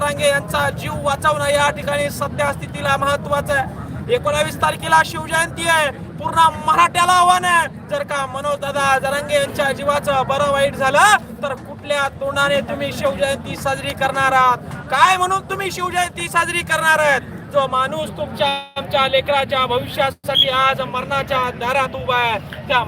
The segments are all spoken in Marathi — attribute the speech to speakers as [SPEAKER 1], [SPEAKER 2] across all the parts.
[SPEAKER 1] जरांगे यांचा जीव वाचवणं या ठिकाणी सध्या स्थितीला महत्वाचं आहे. एकोणावीस तारखेला शिवजयंती आहे. पूर्ण मराठ्याला आव्हान आहे. जर का मनोज दादा जरांगे यांच्या जीवाचं बरं वाईट झालं तर कुठल्या तोंडाने तुम्ही शिवजयंती साजरी करणार आहात? काय म्हणून तुम्ही शिवजयंती साजरी करणार आहात? जो माणूस तुमच्या आमच्या लेकराच्या भविष्यासाठी आज मरणाच्या दारात उभा आहे त्या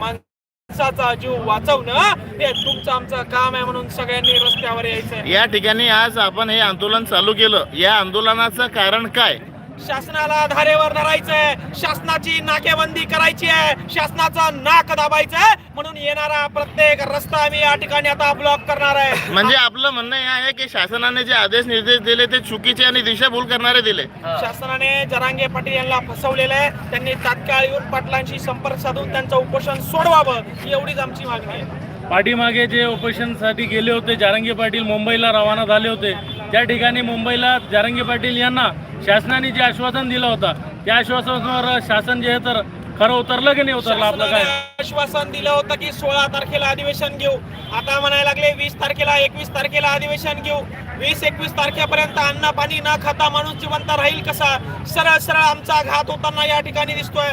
[SPEAKER 1] माणसाचा जीव वाचवणं हे? तुमचं आमचं काम आहे म्हणून सगळ्यांनी रस्त्यावर यायचं
[SPEAKER 2] या ठिकाणी आज आपण हे आंदोलन चालू केलं. या आंदोलनाचं कारण काय?
[SPEAKER 1] शासनाला धारेवर धरायचंय. शासनाची नाकेबंदी करायची आहे. शासनाचं नाक दाबायचं आहे म्हणून येणारा प्रत्येक रस्ता आम्ही या ठिकाणी आता ब्लॉक करणार आहे.
[SPEAKER 2] म्हणजे आपलं म्हणणं हे आहे की शासनाने जे आदेश निर्देश दिले ते चुकीचे आणि दिशाभूल करणारे दिले.
[SPEAKER 1] शासनाने जरांगे पाटील यांना फसवलेलं आहे. त्यांनी तात्काळ येऊन पाटलांशी संपर्क साधून त्यांचं उपोषण सोडवावं ही एवढीच आमची मागणी आहे.
[SPEAKER 3] पाठीमागे जे ऑपरेशनसाठी गेले होते जारंगी पाटील मुंबईला रवाना झाले होते त्या ठिकाणी मुंबईला जारंगी पाटील यांना शासनाने जे आश्वासन दिलं होतं त्या आश्वासनावर शासन जे आहे तर खरं उतरलं की नाही उतरलं आपलं काय?
[SPEAKER 1] आश्वासन दिलं होतं की सोळा तारखेला अधिवेशन घेऊ. आता म्हणायला लागले वीस तारखेला एकवीस तारखेला अधिवेशन घेऊ. वीस एकवीस तारखेपर्यंत अन्न पाणी न खाता माणूस जिवंत राहील कसा? सरळ सरळ आमचा घात होताना या ठिकाणी दिसतोय.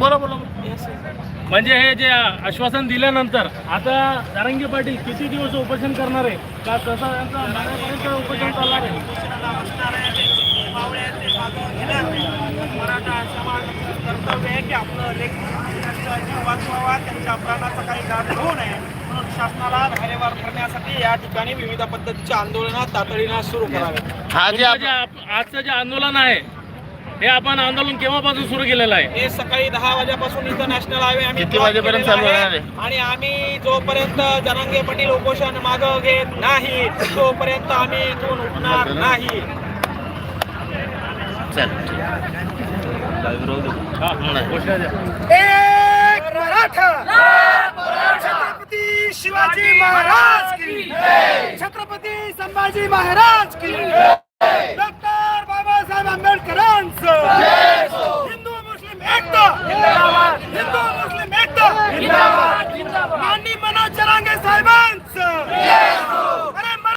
[SPEAKER 2] बरोबर.
[SPEAKER 3] म्हणजे हे जे आश्वासन दिल्यानंतर आता जारंगी पाटील किती दिवस उपोषण करणार आहे? का तसं उपोषण चालणार आहे?
[SPEAKER 1] शासनाला धारेवर करण्यासाठी या ठिकाणी विविध पद्धतीच्या आंदोलनं तातडीनं सुरू करावे.
[SPEAKER 2] हा
[SPEAKER 3] आजचं जे आंदोलन आहे हे आपण आंदोलन केव्हापासून सुरू केलेलं आहे
[SPEAKER 1] हे सकाळी दहा वाजेपासून इथं नॅशनल हायवे आम्ही
[SPEAKER 2] किती
[SPEAKER 1] block
[SPEAKER 2] वाजेपर्यंत
[SPEAKER 1] केलेला
[SPEAKER 2] चालू
[SPEAKER 1] आहे.
[SPEAKER 2] राहणार आहे?
[SPEAKER 1] आणि आम्ही जोपर्यंत जनांगे पाटील उपोषण मागं घेत नाही तोपर्यंत आम्ही इथून उठणार नाही
[SPEAKER 2] चल.
[SPEAKER 1] एक मराठा छत्रपती शिवाजी महाराज की छत्रपती संभाजी महाराज की